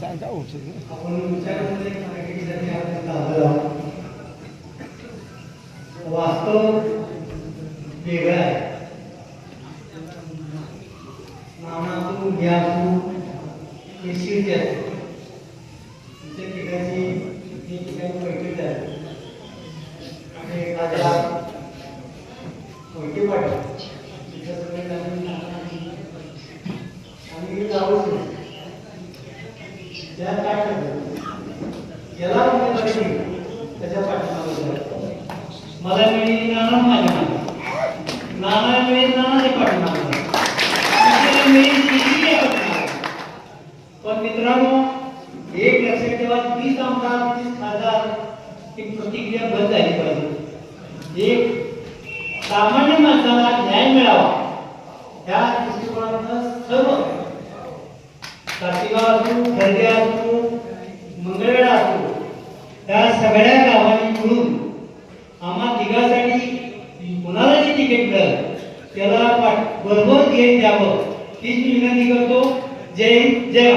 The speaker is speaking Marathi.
सांगा आपण आपण वास्तव वेगळा आहे. नानातून घ्यातून हे शिर्ज आहे तुमच्या ठिकाणी हे ठिकाणी बैठक आहे. आणि एखाद्या आणि जाऊच नाही. त्या काय याला उमेदवारी त्याच्या पाठीमागे मला मिळेल नाना माझ्या नाना मिळेल पाठीमागे. मिळेल पण मित्रांनो एक लक्षात ठेवा तीस आमदार तीस खासदार प्रतिक्रिया बंद झाली पाहिजे. एक सामान्य माणसाला न्याय मिळावा. त्या दृष्टिकोनातून सर्व कार्तिका असू खर्गे असू मंगळवेढा असू त्या सगळ्या गावांनी मिळून आम्हा तिघासाठी कोणाला जे तिकीट मिळालं त्याला बरोबर घेऊन द्यावं. तीच मी विनंती करतो. जय जय